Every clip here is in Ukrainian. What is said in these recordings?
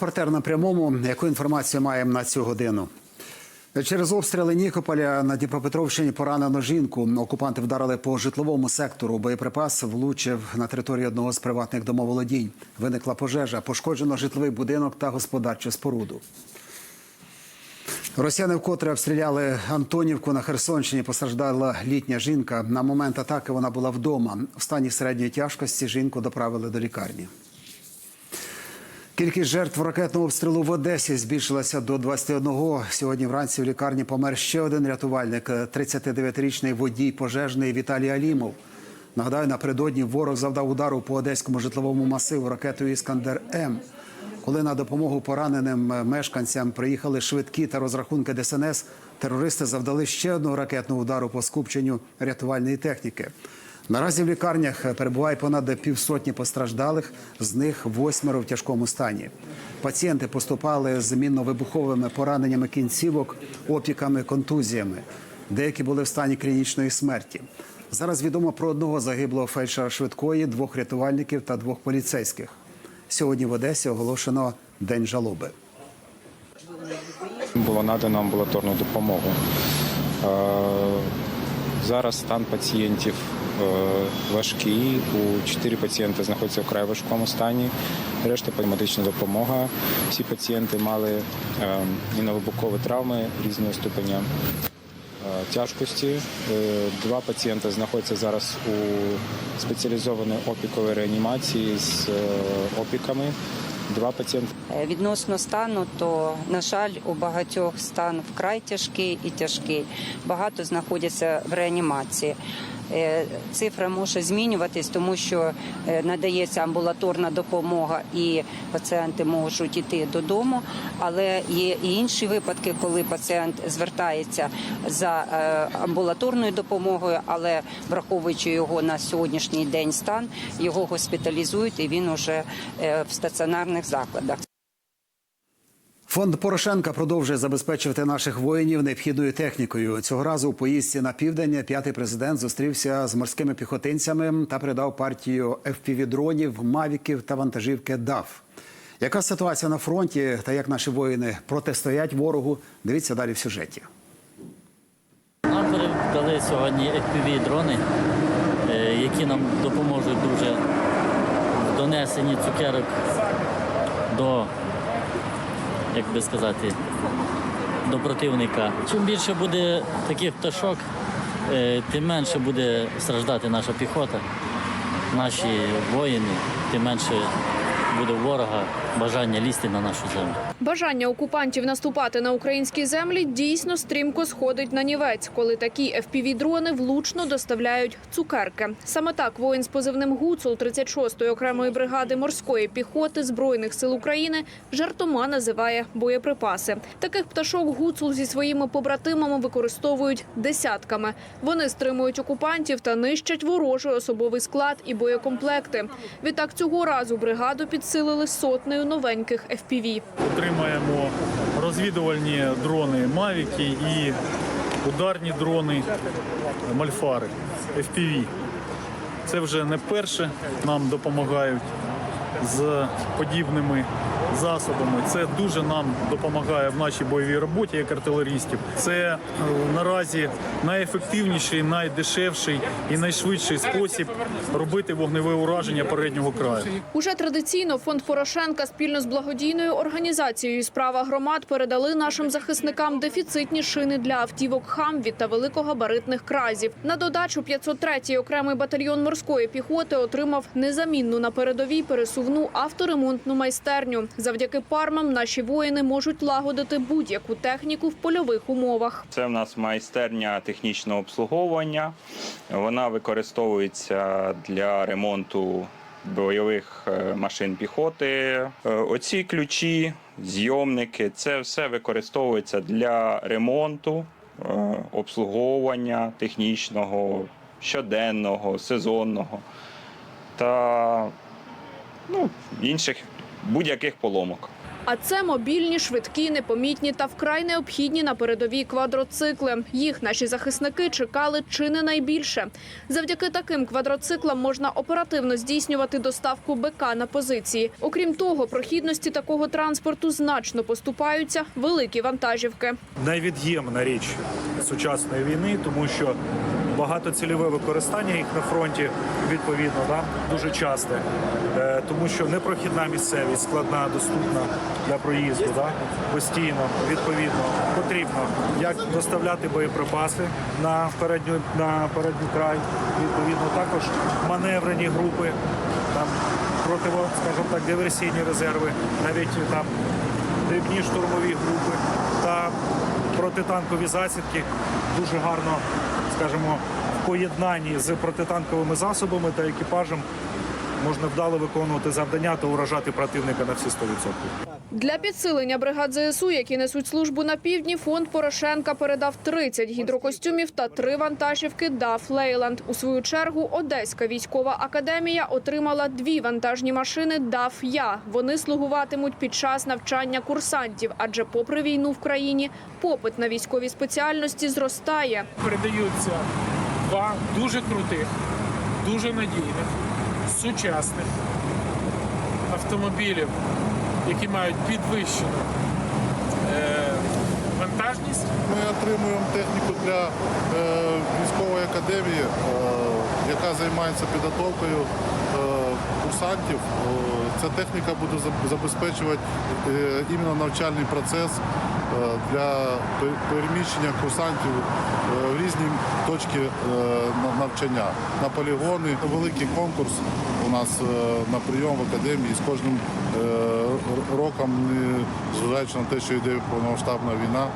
Репортер на прямому. Яку інформацію маємо на цю годину? Через обстріли Нікополя на Дніпропетровщині поранено жінку. Окупанти вдарили по житловому сектору. Боєприпас влучив на територію одного з приватних домоволодінь. Виникла пожежа, пошкоджено житловий будинок та господарчу споруду. Росіяни вкотре обстріляли Антонівку на Херсонщині. Постраждала літня жінка. На момент атаки вона була вдома. В стані середньої тяжкості жінку доправили до лікарні. Кількість жертв ракетного обстрілу в Одесі збільшилася до 21. Сьогодні вранці в лікарні помер ще один рятувальник – 39-річний водій пожежний Віталій Алімов. Нагадаю, напередодні ворог завдав удару по одеському житловому масиву ракетою Іскандер М. Коли на допомогу пораненим мешканцям приїхали швидкі та розрахунки ДСНС, терористи завдали ще одного ракетного удару по скупченню рятувальної техніки. Наразі в лікарнях перебуває понад півсотні постраждалих, з них восьмеро в тяжкому стані. Пацієнти поступали з мінно-вибуховими пораненнями кінцівок, опіками, контузіями. Деякі були в стані клінічної смерті. Зараз відомо про одного загиблого фельдшера швидкої, двох рятувальників та двох поліцейських. Сьогодні в Одесі оголошено День жалоби. Було надано амбулаторну допомогу. Е, Зараз стан пацієнтів е, важкий. У чотири пацієнти знаходяться в край важкому стані. Решта медична допомога. Всі пацієнти мали е, міновибухові травми різного ступеня е, тяжкості. Е, Два пацієнти знаходяться зараз у спеціалізованій опіковій реанімації з опіками. Два пацієнти Відносно стану, то на жаль, у багатьох стан вкрай тяжкий і тяжкий. Багато знаходяться в реанімації. Е, Цифра може змінюватись, тому що е, надається амбулаторна допомога, і пацієнти можуть йти додому. Але є і інші випадки, коли пацієнт звертається за е, амбулаторною допомогою, але враховуючи його на сьогоднішній день стан, його госпіталізують і він уже в стаціонарних закладах. Фонд Порошенка продовжує забезпечувати наших воїнів необхідною технікою. Цього разу у поїздці на південь п'ятий президент зустрівся з морськими піхотинцями та передав партію FPV-дронів, мавіків та вантажівки ДАФ. Яка ситуація на фронті та як наші воїни протистоять ворогу? Дивіться далі в сюжеті. Нам передали сьогодні fpv дрони, е, які нам допоможуть дуже в донесенні цукерок до, як би сказати, до противника. Чим більше буде таких пташок, е, тим менше буде страждати наша піхота, наші воїни, тим менше буде ворога бажання лізти на нашу землю. Бажання окупантів наступати на українські землі дійсно стрімко сходить на нівець, коли такі FPV-дрони влучно доставляють цукерки. Саме так воїн з позивним Гуцул 36-ї окремої бригади морської піхоти збройних сил України жартома називає боєприпаси. Таких пташок Гуцул зі своїми побратимами використовують десятками. Вони стримують окупантів та нищать ворожий особовий склад і боєкомплекти. Відтак цього разу бригаду підсилили сотнею новеньких FPV. Отримаємо розвідувальні дрони Мавіки і ударні дрони Мальфари FPV. Це вже не перше. Нам допомагають з подібними засобами. Це дуже нам допомагає в нашій бойовій роботі як артилерістів. Це е, наразі найефективніший, найдешевший і найшвидший спосіб робити вогневе ураження переднього краю. Уже традиційно фонд Порошенка спільно з благодійною організацією Справа громад передали нашим захисникам дефіцитні шини для автівок Хамві та великогабаритних кразів. На додачу 503-й окремий батальйон морської піхоти отримав незамінну на передовій пересувну авторемонтну майстерню. Завдяки пармам наші воїни можуть лагодити будь-яку техніку в польових умовах. Це в нас майстерня технічного обслуговування. Вона використовується для ремонту бойових е, машин піхоти. Е, Оці ключі, зйомники це все використовується для ремонту, е, обслуговування технічного, щоденного, сезонного та ну, інших будь-яких поломок. А це мобільні, швидкі, непомітні та вкрай необхідні на передовій квадроцикли. Їх наші захисники чекали чи не найбільше. Завдяки таким квадроциклам можна оперативно здійснювати доставку БК на позиції. Окрім того, прохідності такого транспорту значно поступаються великі вантажівки. Невід'ємна річ сучасної війни, тому що багатоцільове використання їх на фронті відповідно да, дуже часте, тому що непрохідна місцевість, складна, доступна для проїзду, да, постійно відповідно потрібно як доставляти боєприпаси на передню на передній край, відповідно також маневрені групи, там противо, скажімо так, диверсійні резерви, навіть там дрібні штурмові групи та протитанкові засідки дуже гарно, скажімо, в поєднанні з протитанковими засобами та екіпажем можна вдало виконувати завдання та уражати противника на всі 100%. Для підсилення бригад ЗСУ, які несуть службу на півдні, фонд Порошенка передав 30 гідрокостюмів та три вантажівки ДАФ Лейланд. У свою чергу Одеська військова академія отримала дві вантажні машини ДАФ Я. Вони слугуватимуть під час навчання курсантів, адже попри війну в країні попит на військові спеціальності зростає. передаються два дуже крутих, дуже надійних, сучасних автомобілів, які мають підвищену е, вантажність. Ми отримуємо техніку для е, військової академії, е, яка займається підготовкою курсантів. Ця техніка буде заб- забезпечувати іменно навчальний процес для переміщення курсантів в різні точки навчання. На полігони великий конкурс у нас е, на прийом в академії з кожним е, роком, зважаючи на те, що йде повномасштабна війна,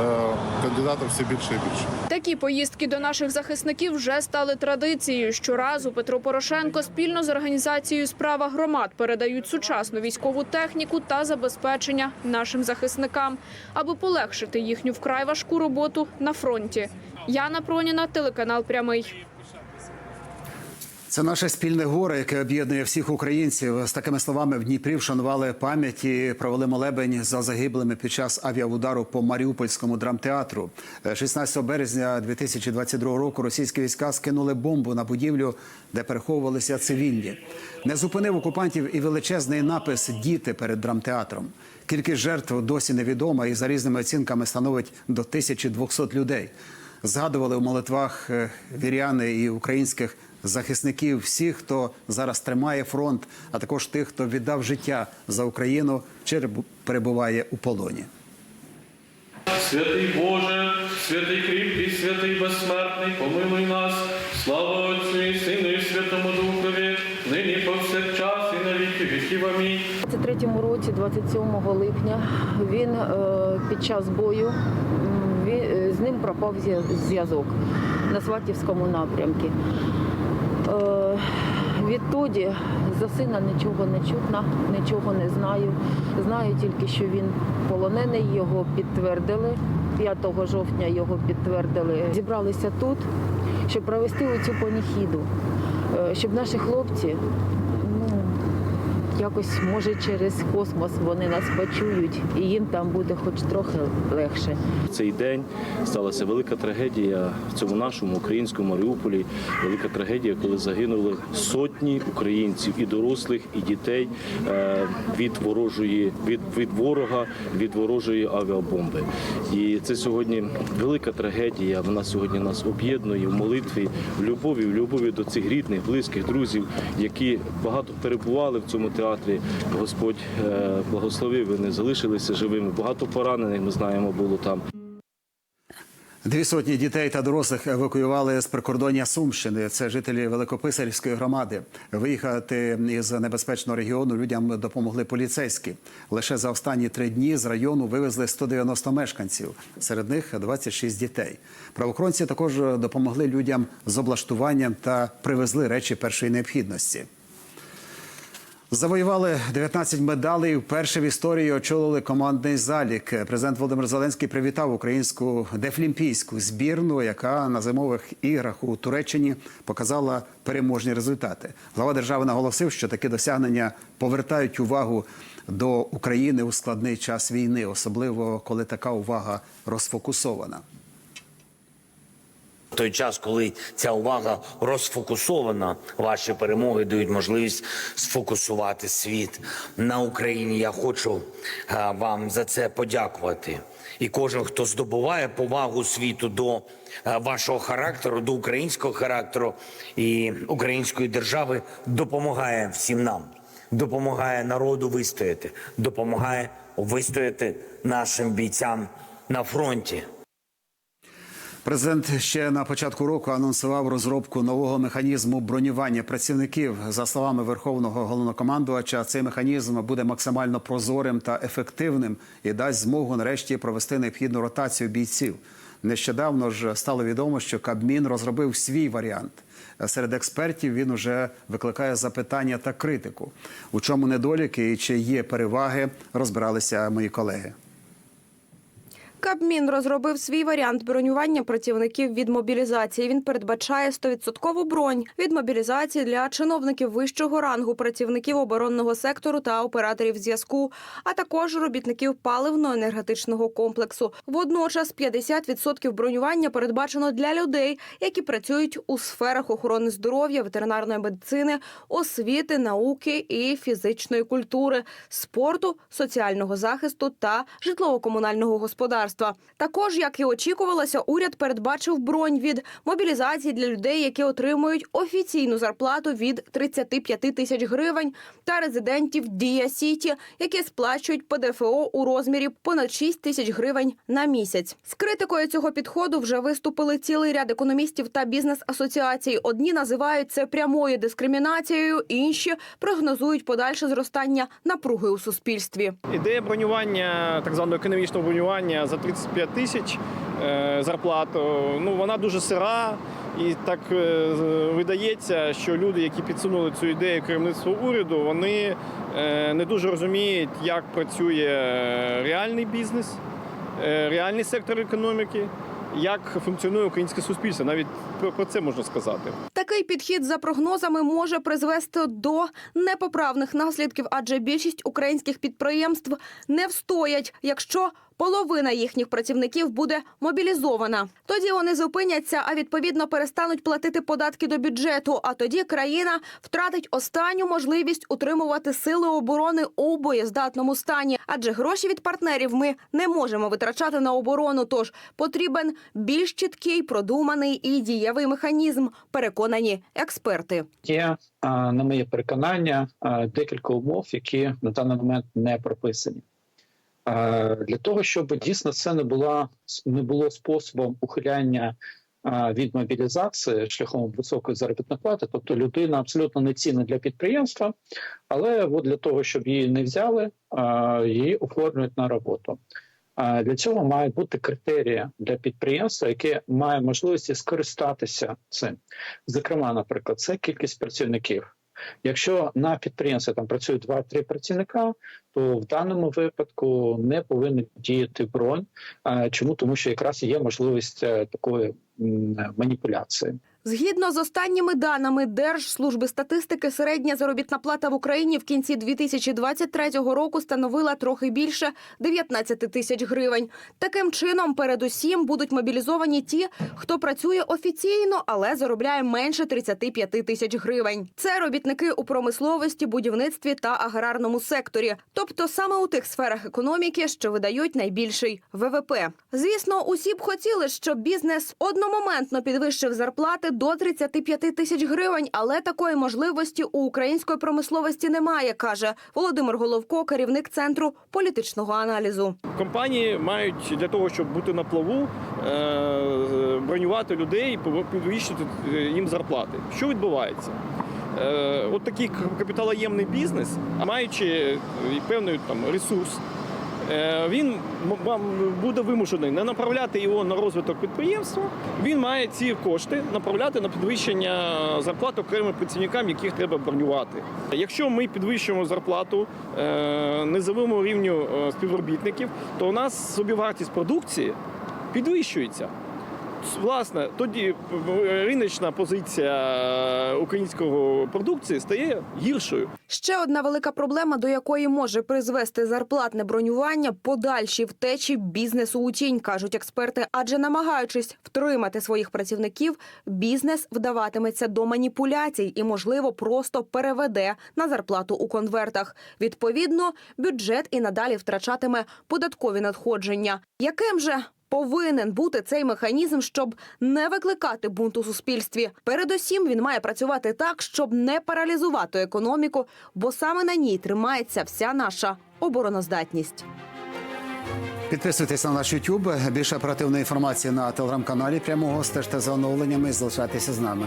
е, кандидатів все більше і більше. Такі поїздки до наших захисників вже стали традицією. Щоразу Петро Порошенко спільно з організацією Справа громад передають сучасну військову техніку та забезпечення нашим захисникам, аби полегшити їхню вкрай важку роботу на фронті. Яна Проніна, телеканал Прямий. Це наше спільне горе, яке об'єднує всіх українців. З такими словами в Дніпрі вшанували пам'ять і провели молебень за загиблими під час авіаудару по Маріупольському драмтеатру. Е, 16 березня 2022 року російські війська скинули бомбу на будівлю, де переховувалися цивільні. Не зупинив окупантів і величезний напис Діти перед драмтеатром. Кількість жертв досі невідома і за різними оцінками становить до 1200 людей. Згадували у молитвах е, віряни і українських захисників, всіх, хто зараз тримає фронт, а також тих, хто віддав життя за Україну чи перебуває у полоні. Святий Боже, святий кріпкий, святий безсмертний, помилуй нас, слава Отцю і Сину і Святому Духові, нині повсякчас і на віки віків. Амінь. У 23-му році, 27 липня, він е, під час бою він, е, з ним пропав зв'язок на Сватівському напрямку. Е, відтоді за сина нічого не чутна, нічого не знаю. Знаю тільки, що він полонений, його підтвердили. 5 жовтня його підтвердили. Зібралися тут, щоб провести оцю паніхіду, е, щоб наші хлопці якось може через космос вони нас почують, і їм там буде хоч трохи легше. цей день сталася велика трагедія в цьому нашому українському Маріуполі. Велика трагедія, коли загинули сотні українців, і дорослих, і дітей е, від ворожої від, від ворога, від ворожої авіабомби. І це сьогодні велика трагедія. Вона сьогодні нас об'єднує в молитві, в любові, в любові до цих рідних, близьких друзів, які багато перебували в цьому театрі. Господь е, благословив, вони залишилися живими. Багато поранених ми знаємо було там. Дві сотні дітей та дорослих евакуювали з прикордоння Сумщини. Це жителі Великописарівської громади. Виїхати із небезпечного регіону людям допомогли поліцейські. Лише за останні три дні з району вивезли 190 мешканців. Серед них 26 дітей. Правоохоронці також допомогли людям з облаштуванням та привезли речі першої необхідності. Завоювали 19 медалей. Вперше в історії очолили командний залік. Президент Володимир Зеленський привітав українську дефлімпійську збірну, яка на зимових іграх у Туреччині показала переможні результати. Глава держави наголосив, що такі досягнення повертають увагу до України у складний час війни, особливо коли така увага розфокусована. Той час, коли ця увага розфокусована, ваші перемоги дають можливість сфокусувати світ на Україні. Я хочу е, вам за це подякувати. І кожен, хто здобуває повагу світу до е, вашого характеру, до українського характеру і української держави, допомагає всім нам, допомагає народу вистояти, допомагає вистояти нашим бійцям на фронті. Президент ще на початку року анонсував розробку нового механізму бронювання працівників. За словами верховного головнокомандувача, цей механізм буде максимально прозорим та ефективним і дасть змогу нарешті провести необхідну ротацію бійців. Нещодавно ж стало відомо, що Кабмін розробив свій варіант. Серед експертів він уже викликає запитання та критику. У чому недоліки і чи є переваги, розбиралися мої колеги. Кабмін розробив свій варіант бронювання працівників від мобілізації. Він передбачає 100% бронь від мобілізації для чиновників вищого рангу, працівників оборонного сектору та операторів зв'язку, а також робітників паливно-енергетичного комплексу. Водночас 50% бронювання передбачено для людей, які працюють у сферах охорони здоров'я, ветеринарної медицини, освіти, науки і фізичної культури, спорту, соціального захисту та житлово-комунального господарства. Також, як і очікувалося, уряд передбачив бронь від мобілізації для людей, які отримують офіційну зарплату від 35 тисяч гривень, та резидентів Дія Сіті, які сплачують ПДФО у розмірі понад 6 тисяч гривень на місяць. З критикою цього підходу вже виступили цілий ряд економістів та бізнес-асоціацій. Одні називають це прямою дискримінацією, інші прогнозують подальше зростання напруги у суспільстві. Ідея бронювання, так званого економічного бронювання за 35 тисяч е, зарплату, ну вона дуже сира. І так е, видається, що люди, які підсунули цю ідею керівництву уряду, вони е, не дуже розуміють, як працює реальний бізнес, реальний сектор економіки, як функціонує українське суспільство. Навіть про це можна сказати. Такий підхід за прогнозами може призвести до непоправних наслідків, адже більшість українських підприємств не встоять, якщо половина їхніх працівників буде мобілізована. Тоді вони зупиняться, а відповідно перестануть платити податки до бюджету. А тоді країна втратить останню можливість утримувати сили оборони у боєздатному стані. Адже гроші від партнерів ми не можемо витрачати на оборону. Тож потрібен більш чіткий, продуманий і дієвий механізм. Переконані експерти. Є, на моє переконання, декілька умов, які на даний момент не прописані. Для того, щоб дійсно це не була не було способом ухиляння від мобілізації шляхом високої заробітної плати, тобто людина абсолютно не цінна для підприємства, але от для того, щоб її не взяли, її оформлюють на роботу. Для цього мають бути критерії для підприємства, яке має можливість скористатися цим. Зокрема, наприклад, це кількість працівників. Якщо на підприємстві там працює 2-3 працівника, то в даному випадку не повинна діяти бронь. Чому? Тому що якраз є можливість е, такої маніпуляції. Згідно з останніми даними Держслужби статистики, середня заробітна плата в Україні в кінці 2023 року становила трохи більше 19 тисяч гривень. Таким чином, передусім будуть мобілізовані ті, хто працює офіційно, але заробляє менше 35 тисяч гривень. Це робітники у промисловості, будівництві та аграрному секторі, тобто саме у тих сферах економіки, що видають найбільший ВВП. Звісно, усі б хотіли, щоб бізнес одномоментно підвищив зарплати до 35 тисяч гривень, але такої можливості у української промисловості немає, каже Володимир Головко, керівник центру політичного аналізу. Компанії мають для того, щоб бути на плаву, е, бронювати людей, підвищити е, їм зарплати. Що відбувається? Е, От такий капіталоємний бізнес, маючи певний там ресурс, він м- буде вимушений не направляти його на розвиток підприємства. Він має ці кошти направляти на підвищення зарплат окремим працівникам, яких треба бронювати. Якщо ми підвищуємо зарплату е, низовому рівню е, співробітників, то у нас собівартість продукції підвищується. Власне, тоді риночна позиція е, українського продукції стає гіршою. Ще одна велика проблема, до якої може призвести зарплатне бронювання – подальші втечі бізнесу у тінь, кажуть експерти. Адже намагаючись втримати своїх працівників, бізнес вдаватиметься до маніпуляцій і, можливо, просто переведе на зарплату у конвертах. Відповідно, бюджет і надалі втрачатиме податкові надходження. Яким же повинен бути цей механізм, щоб не викликати бунт у суспільстві? Передусім, він має працювати так, щоб не паралізувати економіку, бо саме на ній тримається вся наша обороноздатність. Підписуйтесь на наш YouTube. Більше оперативної інформації на телеграм-каналі прямого. Стежте за оновленнями. і Залишайтеся з нами.